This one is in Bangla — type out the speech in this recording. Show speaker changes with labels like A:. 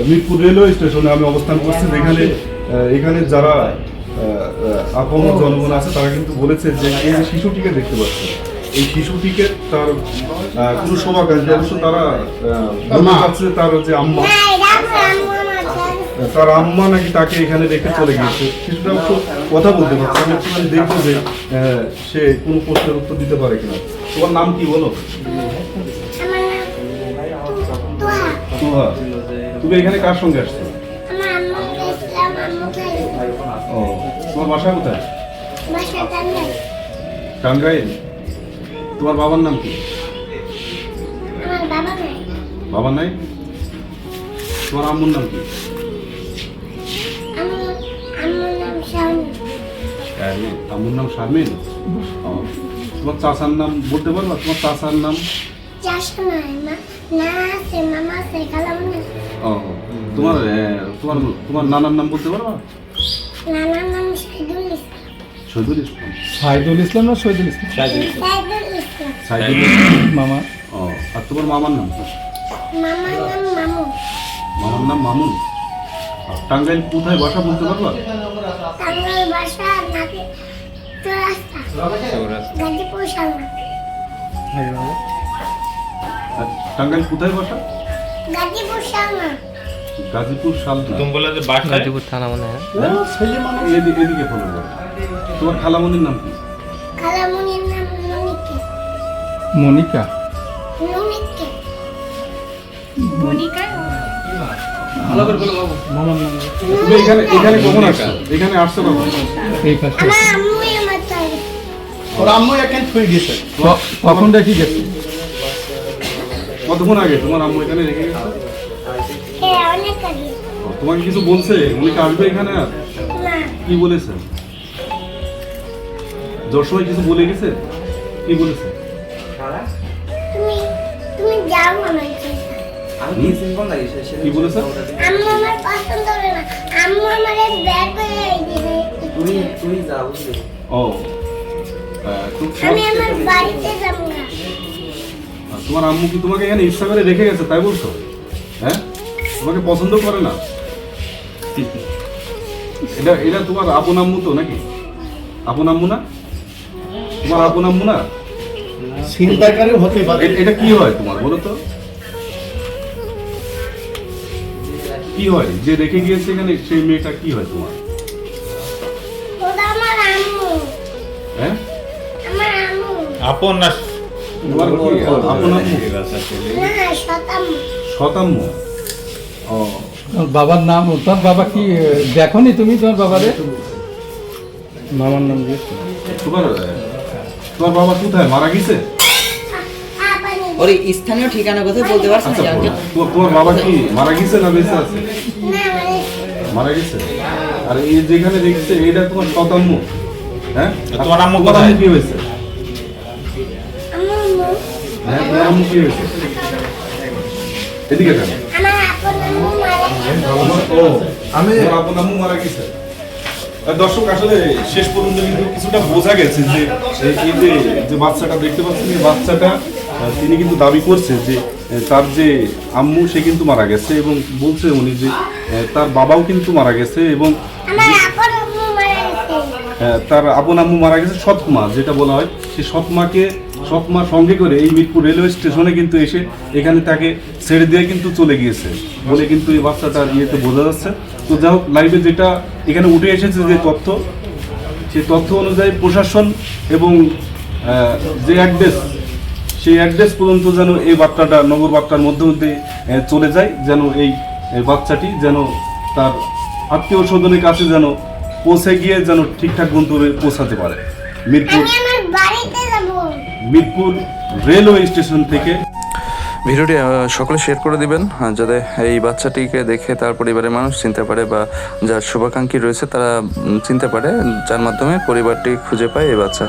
A: মিরপুর রেলওয়ে স্টেশনে আমি অবস্থান করছি যেখানে এখানে যারা আপন জনগণ আছে তারা কিন্তু বলেছে যে এই যে শিশুটিকে দেখতে পাচ্ছে এই শিশুটিকে তার কোনো শোভাকাঙ্ক্ষী অবশ্য তারা বলতে তার যে আম্মা। তার আম্মা নাকি তাকে এখানে রেখে চলে গিয়েছে শিশুটা অবশ্য কথা বলতে পারছে আমি একটুখানি দেখব যে আহ, সে কোনো প্রশ্নের উত্তর দিতে পারে কিনা। তোমার নাম কি বলো? তোহা তুমি এখানে কার সঙ্গে আসছো? ও তোমার বাসা কোথায়? টাঙ্গাইল। তোমার বাবার নাম কি? বাবার নাই। তোমার আম্মুর নাম কি? আম্মুর নাম শামিন ও, তোমার চাচার নাম বলতে পারবা? তোমার চাচার নাম? ও তোমার তোমার তোমার নানার নাম বলতে পারবা?
B: নানার নাম সাইদুল ইসলাম।
A: শহীদুল ইসলাম।
C: সাইদুল ইসলাম না শহীদুল ইসলাম?
B: সাইদুল ইসলাম।
A: সাইদুল ইসলাম।
C: মামা।
A: ও আর তোমার মামার নাম? কি?
B: মামার নাম মামু।
A: মামার নাম মামুন আর টাঙ্গাইল কোথায় বাসা বলতে পারবা?
B: টাঙ্গাইল বাসা নাকি চৌরাস্তা। গাজীপুর সালনা
A: টাঙ্গাইল কোথায় বাসা?
B: গাজীপুর শালনা
A: গাজীপুর শালনা
D: যে
E: গাজীপুর থানা মনে হয়।
A: ও ছেলে মানুষ। এদিকে ফোন করো। তোমার খালামণির নাম কি?
B: নাম
C: মনিকা। মনিকা? মনিকা।
A: মনিকা? এখানে এখানে এখানে কখন?
C: দেখি গেছে
A: কতক্ষণ আগে? তোমার আম্মু এখানে রেখে গেছে? তোমাকে কিছু বলছে? উনি আসবে এখানে আর? কি বলেছে? যাওয়ার সময় কিছু বলে গেছে? কি বলেছে?
B: তুমি তুমি।
A: কি বলেছে?
B: আম্মু আমার পছন্দ করে না। আম্মু আমার ব্যাগ করে দিবে
A: ও।
B: আমি আমার বাড়িতে যাব না।
A: আর তোমার আম্মু কি তোমাকে এখানে ইচ্ছা করে রেখে গেছে তাই বলছো? হ্যাঁ? তোমাকে পছন্দ করে না? এটা এটা তোমার আপন আম্মু তো নাকি? আপন আম্মু না? তোমার আপন আম্মু না?
F: চিন্তাকারী হতে পারে।
A: এটা কি হয় তোমার বলো তো? কি হয়? যে রেখে গিয়েছে এখানে সেই মেয়েটা কি হয় তোমার?
B: ওটা আমার আম্মু।
A: হ্যাঁ?
D: আপন না
A: তোমার কি
B: না শতাম্মু।
A: ও।
C: বাবার নাম তোমার বাবা কি দেখনি তুমি তোমার বাবারে? মামার নাম
A: তোমার তোমার বাবা কোথায়? মারা গেছে?
G: ওর স্থানীয় ঠিকানা কোথায় বলতে পারছেন
A: আচ্ছা তোমার- বাবা কি মারা গেছে না বেঁচে আছে? মারা গেছে। আর এই যেখানে দেখছে এটা তোমার শতাম্মু। হ্যাঁ?
D: তোমার আম্মু কোথায়?
A: কি হয়েছে? এদিকে
B: গেছে।
A: ও আমি আম্মু মারা গেছে দর্শক আসলে শেষ পর্যন্ত কিন্তু কিছুটা বোঝা গেছে যে এই- যে যে বাচ্চাটা দেখতে পাচ্ছেন এই বাচ্চাটা তিনি কিন্তু দাবি করছে যে তার যে আম্মু সে কিন্তু মারা গেছে এবং বলছে উনি যে তার বাবাও কিন্তু মারা গেছে এবং তার আপন আম্মু মারা গেছে সৎমা যেটা বলা হয় সে সৎমাকে সৎমা সঙ্গে করে এই মিরপুর রেলওয়ে স্টেশনে কিন্তু এসে এখানে তাকে ছেড়ে দিয়ে কিন্তু চলে গিয়েছে। বলে কিন্তু এই বাচ্চাটার ইয়েতে বোঝা যাচ্ছে তো যাই হোক লাইভে যেটা এখানে উঠে এসেছে যে তথ্য, সেই তথ্য অনুযায়ী প্রশাসন এবং যে অ্যাড্রেস সেই অ্যাড্রেস পর্যন্ত যেন এই বার্তাটা নগর বার্তার মধ্যে মধ্যে চলে যায়, যেন এই বাচ্চাটি যেন তার আত্মীয় স্বজনের কাছে যেন পৌঁছে গিয়ে যেন ঠিকঠাক গন্তব্যে পৌঁছাতে পারে। মিরপুর
B: আমি বাড়িতে যাব।
A: মিরপুর রেলওয়ে স্টেশন থেকে।
H: ভিডিওটি সকলে শেয়ার করে দিবেন যাতে এই বাচ্চাটিকে দেখে তার পরিবারের মানুষ চিনতে পারে বা যার শুভাকাঙ্ক্ষী রয়েছে তারা চিনতে পারে যার মাধ্যমে পরিবারটি খুঁজে পায় এই বাচ্চা।